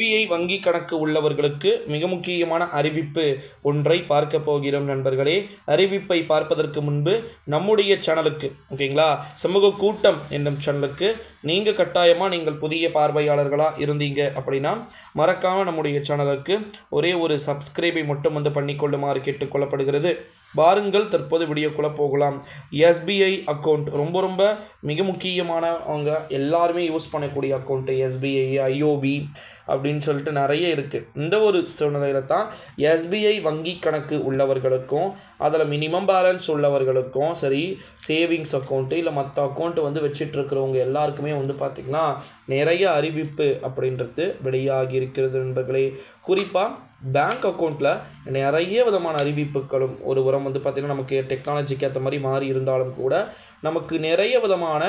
SBI வங்கி கணக்கு உள்ளவர்களுக்கு மிக முக்கியமான அறிவிப்பு ஒன்றை பார்க்க போகிறோம் நண்பர்களே. அறிவிப்பை பார்ப்பதற்கு முன்பு நம்முடைய சேனலுக்கு ஓகேங்களா? சமூக கூட்டம் என்னும் சேனலுக்கு நீங்கள் கட்டாயமாக நீங்கள் புதிய பார்வையாளர்களாக இருந்தீங்க அப்படின்னா மறக்காமல் நம்முடைய சேனலுக்கு ஒரே ஒரு சப்ஸ்கிரைபை மட்டும் வந்து பண்ணிக்கொள்ளுமாறு கேட்டுக்கொள்ளப்படுகிறது பாருங்கள் தற்போது வீடியோக்குள்ளே போகலாம். எஸ்பிஐ அக்கௌண்ட் ரொம்ப ரொம்ப மிக முக்கியமான அவங்க எல்லாருமே யூஸ் பண்ணக்கூடிய அக்கௌண்ட்டு எஸ்பிஐ ஐஓபி அப்படின்னு சொல்லிட்டு நிறைய இருக்குது இந்த ஒரு சூழ்நிலையில் தான் எஸ்பிஐ வங்கி கணக்கு உள்ளவர்களுக்கும் அதில் மினிமம் பேலன்ஸ் உள்ளவர்களுக்கும் சரி சேவிங்ஸ் அக்கௌண்ட்டு இல்லை மற்ற அக்கௌண்ட்டு வந்து வச்சிட்ருக்கிறவங்க எல்லாருக்குமே வந்து பார்த்திங்கன்னா நிறைய அறிவிப்பு அப்படின்றது வெளியாகி இருக்கிறது நண்பர்களே. குறிப்பாக பேங்க் அக்கௌண்ட்டில் நிறைய விதமான அறிவிப்புகளும் ஒரு உரம் வந்து பார்த்திங்கன்னா நமக்கு டெக்னாலஜிக்கு ஏற்ற மாதிரி மாறி இருந்தாலும் கூட நமக்கு நிறைய விதமான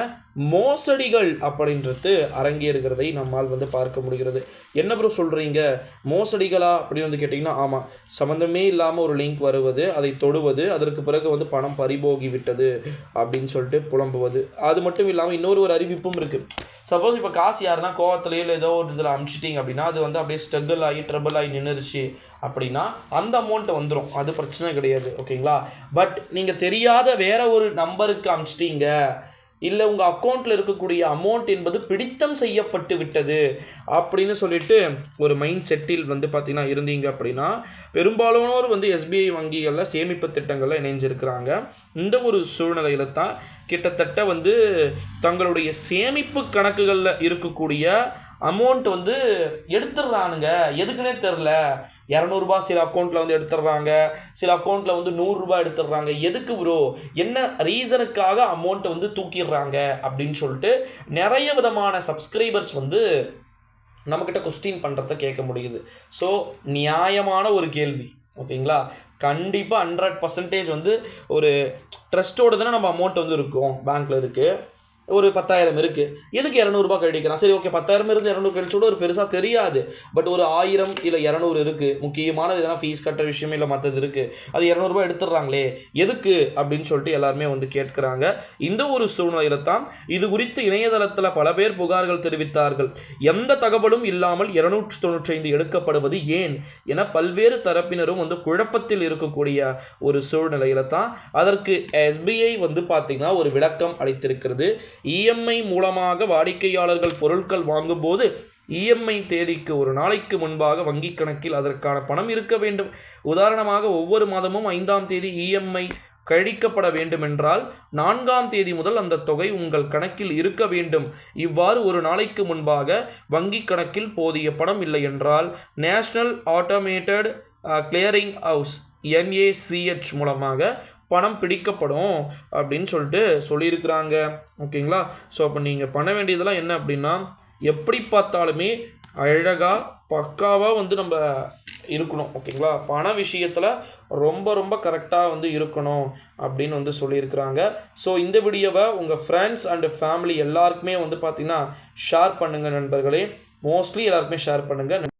மோசடிகள் அப்படின்றது அரங்கேறுகிறதை நம்மால் வந்து பார்க்க முடிகிறது. என்ன ப்ரோ சொல்கிறீங்க மோசடிகளா? அப்படின்னு வந்து கேட்டிங்கன்னா ஆமாம் சம்மந்தமே இல்லாமல் ஒரு லிங்க் வருவது அதை தொடுவது அதற்கு பிறகு வந்து பணம் பறிபோகி விட்டது அப்படின்னு சொல்லிட்டு புலம்புவது. அது மட்டும் இல்லாமல் இன்னொரு ஒரு அறிவிப்பும் இருக்குது சப்போஸ் இப்போ காசு யாருன்னா கோவத்துலையோ இல்லை ஏதோ ஒரு இதில் அமுச்சிட்டிங்க அப்படின்னா அது வந்து அப்படியே ஸ்ட்ரகிள் ஆகி ட்ரபிள் ஆகி நின்றுச்சு அப்படின்னா அந்த அமௌண்ட்டை வந்துடும் அது பிரச்சனை கிடையாது. ஓகேங்களா பட் நீங்கள் தெரியாத வேற ஒரு நம்பருக்கு அமுச்சிட்டீங்க. இல்லை உங்கள் அக்கௌண்ட்டில் இருக்கக்கூடிய அமௌண்ட் என்பது பிடித்தம் செய்யப்பட்டு விட்டது அப்படின்னு சொல்லிட்டு ஒரு மைண்ட் செட்டில் வந்து பார்த்திங்கன்னா இருந்தீங்க அப்படின்னா பெரும்பாலானோர் வந்து எஸ்பிஐ வங்கிகளில் சேமிப்பு திட்டங்களில் இணைஞ்சிருக்கிறாங்க. இந்த ஒரு சூழ்நிலையில் தான் கிட்டத்தட்ட வந்து தங்களுடைய சேமிப்பு கணக்குகளில் இருக்கக்கூடிய அமௌண்ட் வந்து எடுத்துடுறானுங்க. எதுக்குன்னே தெரில இரநூறுபா சில அக்கௌண்ட்டில் வந்து எடுத்துடுறாங்க. சில அக்கௌண்ட்டில் வந்து நூறுரூபா எடுத்துடுறாங்க. எதுக்கு ப்ரோ என்ன ரீசனுக்காக அமௌண்ட்டை வந்து தூக்கிடுறாங்க? அப்படின்னு சொல்லிட்டு நிறைய விதமான சப்ஸ்கிரைபர்ஸ் வந்து நம்மக்கிட்ட கொஸ்டின் பண்ணுறத கேட்க முடியுது. ஸோ நியாயமான ஒரு கேள்வி. ஓகேங்களா? கண்டிப்பாக ஹண்ட்ரட் பர்சன்டேஜ் வந்து ஒரு ட்ரஸ்ட்டோடு தானே நம்ம அமௌண்ட் வந்து இருக்கும். பேங்க்கில் இருக்குது ஒரு பத்தாயிரம் இருக்குது எதுக்கு இரநூறுபா கழிக்கிறான்? சரி ஓகே பத்தாயிரம் இருந்து இரநூறு கழிச்சோட ஒரு பெருசாக தெரியாது. பட் ஒரு ஆயிரம் இல்லை இரநூறு இருக்குது முக்கியமானது எதனா ஃபீஸ் கட்டுற விஷயம் இல்லை மற்றது இருக்குது அது இரநூறுபா எடுத்துடுறாங்களே. எதுக்கு? அப்படின்னு சொல்லிட்டு எல்லாருமே வந்து கேட்குறாங்க. இந்த ஒரு சூழ்நிலையில தான் இது குறித்து இணையதளத்தில் பல பேர் புகார்கள் தெரிவித்தார்கள். எந்த தகவலும் இல்லாமல் இருநூற்றி தொண்ணூற்றி ஐந்து எடுக்கப்படுவது ஏன்? என பல்வேறு தரப்பினரும் வந்து குழப்பத்தில் இருக்கக்கூடிய ஒரு சூழ்நிலையில தான் அதற்கு எஸ்பிஐ வந்து பார்த்திங்கன்னா ஒரு விளக்கம் அளித்திருக்கிறது. இஎம்ஐ மூலமாக வாடிக்கையாளர்கள் பொருட்கள் வாங்கும்போது இஎம்ஐ தேதிக்கு ஒரு நாளைக்கு முன்பாக வங்கிக் கணக்கில் அதற்கான பணம் இருக்க வேண்டும். உதாரணமாக ஒவ்வொரு மாதமும் ஐந்தாம் தேதி இஎம்ஐ கழிக்கப்பட வேண்டுமென்றால் நான்காம் தேதி முதல் அந்த தொகை உங்கள் கணக்கில் இருக்க வேண்டும். இவ்வாறு ஒரு நாளைக்கு முன்பாக வங்கி கணக்கில் போதிய பணம் இல்லை என்றால் national automated clearing house NACH மூலமாக பணம் பிடிக்கப்படும் அப்படின்னு சொல்லிட்டு சொல்லியிருக்கிறாங்க. ஓகேங்களா? ஸோ அப்போ நீங்கள் பண்ண வேண்டியதெல்லாம் என்ன அப்படின்னா எப்படி பார்த்தாலுமே அழகாக பக்காவாக வந்து நம்ம இருக்கணும். ஓகேங்களா? பண விஷயத்தில் ரொம்ப ரொம்ப கரெக்டாக வந்து இருக்கணும் அப்படின்னு வந்து சொல்லியிருக்கிறாங்க. ஸோ இந்த வீடியோவை உங்கள் ஃப்ரெண்ட்ஸ் அண்டு ஃபேமிலி எல்லாருக்குமே வந்து பார்த்திங்கன்னா ஷேர் பண்ணுங்கள் நண்பர்களே. மோஸ்ட்லி எல்லாருக்குமே ஷேர் பண்ணுங்கள்